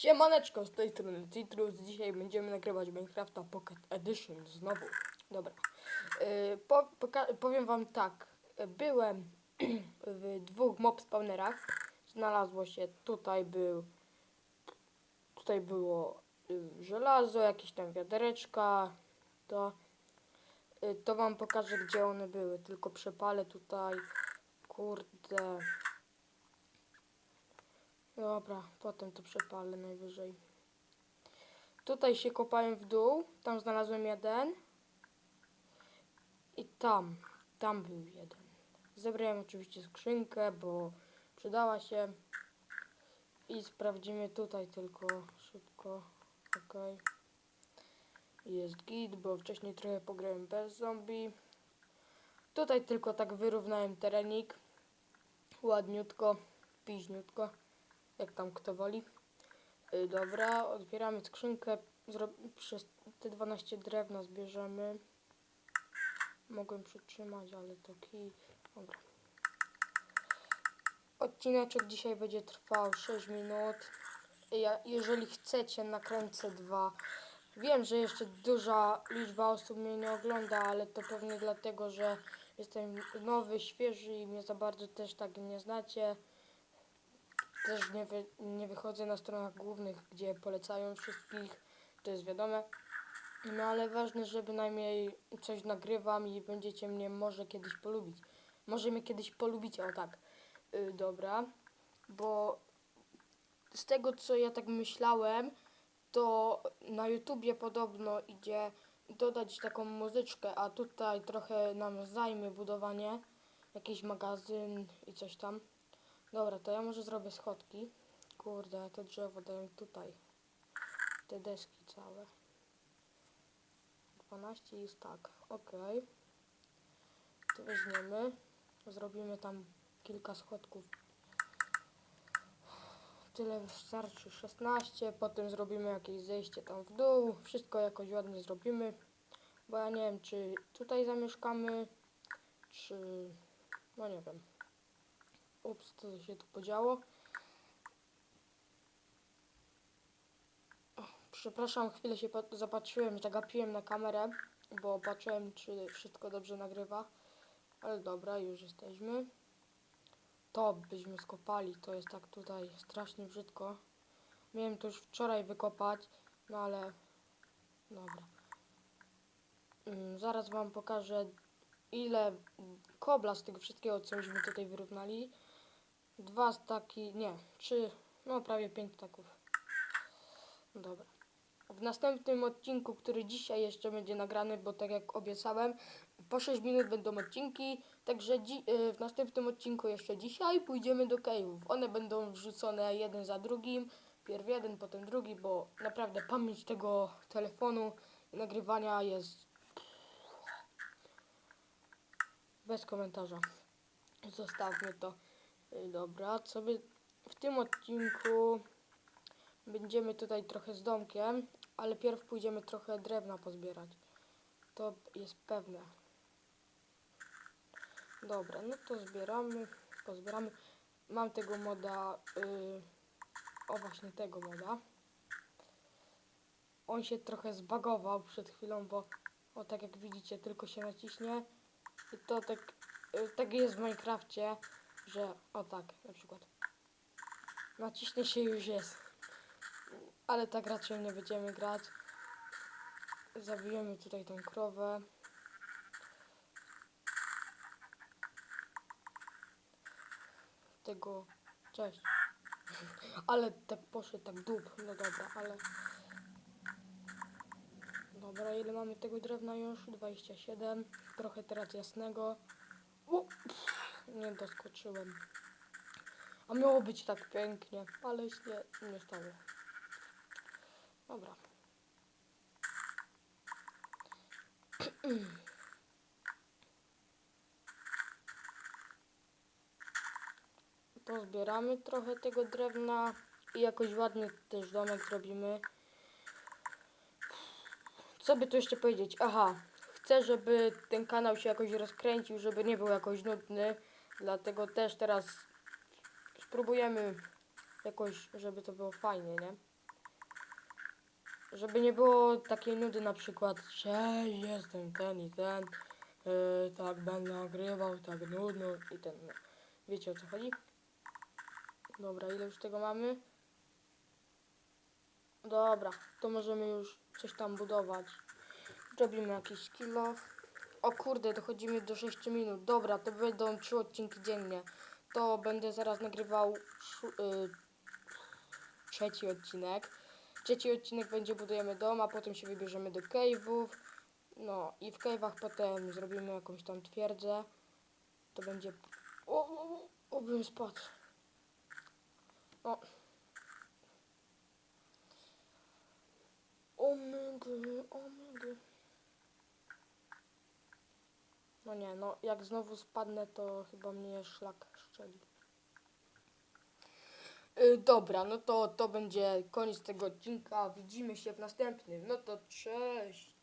Siemaneczko, z tej strony Citrus. Dzisiaj będziemy nagrywać Minecrafta Pocket Edition znowu. Dobra. Yy, po, powiem wam tak. Byłem w dwóch mob spawnerach. Znalazło się, tutaj był, tutaj było y, żelazo, jakieś tam wiadereczka. To, y, to wam pokażę, gdzie one były. Tylko przepalę tutaj. Kurde. Dobra, potem to przepalę najwyżej. Tutaj się kopałem w dół, tam znalazłem jeden. I tam, tam był jeden. Zebrałem oczywiście skrzynkę, bo przydała się. I sprawdzimy tutaj tylko szybko. Ok. Jest git, bo wcześniej trochę pograłem bez zombie. Tutaj tylko tak wyrównałem terenik. Ładniutko, piźniutko jak tam kto woli. Y, dobra, otwieramy skrzynkę. Przez te 12 drewna zbierzemy. Mogłem przytrzymać, ale to kij. Dobra. Odcineczek dzisiaj będzie trwał 6 minut. Ja, jeżeli chcecie, nakręcę dwa. Wiem, że jeszcze duża liczba osób mnie nie ogląda, ale to pewnie dlatego, że jestem nowy, świeży i mnie za bardzo też tak nie znacie też nie, wy, nie wychodzę na stronach głównych, gdzie polecają wszystkich, to jest wiadome. No ale ważne, że bynajmniej coś nagrywam i będziecie mnie może kiedyś polubić. Może mnie kiedyś polubicie, o tak. Yy, dobra, bo z tego co ja tak myślałem, to na YouTubie podobno idzie dodać taką muzyczkę, a tutaj trochę nam zajmie budowanie, jakiś magazyn i coś tam. Dobra, to ja może zrobię schodki. Kurde, to drzewo daję tutaj. Te deski całe. 12 jest tak, ok. To weźmiemy. Zrobimy tam kilka schodków. Tyle wystarczy 16. Potem zrobimy jakieś zejście tam w dół. Wszystko jakoś ładnie zrobimy. Bo ja nie wiem, czy tutaj zamieszkamy, czy... No nie wiem. Ups, co się tu podziało? Przepraszam, chwilę się pat- zapatrzyłem, zagapiłem na kamerę, bo patrzyłem, czy wszystko dobrze nagrywa. Ale dobra, już jesteśmy. To byśmy skopali, to jest tak tutaj strasznie brzydko. Miałem to już wczoraj wykopać, no ale dobra. Mm, zaraz wam pokażę, ile kobla z tego wszystkiego, co myśmy tutaj wyrównali. Dwa staki, nie, trzy, no prawie pięć staków. Dobra. W następnym odcinku, który dzisiaj jeszcze będzie nagrany, bo tak jak obiecałem, po 6 minut będą odcinki, także dzi- y, w następnym odcinku jeszcze dzisiaj pójdziemy do cave'ów. One będą wrzucone jeden za drugim, pierw jeden, potem drugi, bo naprawdę pamięć tego telefonu i nagrywania jest bez komentarza. Zostawmy to. Dobra, co by w tym odcinku będziemy tutaj trochę z domkiem, ale pierw pójdziemy trochę drewna pozbierać. To jest pewne. Dobra, no to zbieramy, pozbieramy. Mam tego moda, y, o właśnie tego moda. On się trochę zbagował przed chwilą, bo o tak jak widzicie tylko się naciśnie i to tak, y, tak jest w Minecrafcie że o tak, na przykład. Naciśnie się już jest. Ale tak raczej nie będziemy grać. Zabijemy tutaj tą krowę. Tego. Cześć. Ale tak poszedł, tak dup. No dobra, ale. Dobra, ile mamy tego drewna już? 27. Trochę teraz jasnego. O, nie doskoczyłem. A miało być tak pięknie, ale się nie stało. Dobra. Pozbieramy trochę tego drewna i jakoś ładny też domek zrobimy. Co by tu jeszcze powiedzieć? Aha, chcę, żeby ten kanał się jakoś rozkręcił, żeby nie był jakoś nudny. Dlatego też teraz spróbujemy jakoś, żeby to było fajnie, nie? Żeby nie było takiej nudy na przykład, cześć, jestem ten i ten, yy, tak będę nagrywał, tak nudno i ten, no. Wiecie o co chodzi? Dobra, ile już tego mamy? Dobra, to możemy już coś tam budować. Robimy jakiś kilo. O kurde, dochodzimy do 6 minut. Dobra, to będą 3 odcinki dziennie. To będę zaraz nagrywał szu- y, trzeci odcinek. Trzeci odcinek będzie budujemy dom, a potem się wybierzemy do cave'ów. No i w cave'ach potem zrobimy jakąś tam twierdzę. To będzie... O, o, o, o bym spadł. O. No nie, no jak znowu spadnę, to chyba mnie szlak szczeli. Y, dobra, no to to będzie koniec tego odcinka. Widzimy się w następnym. No to cześć.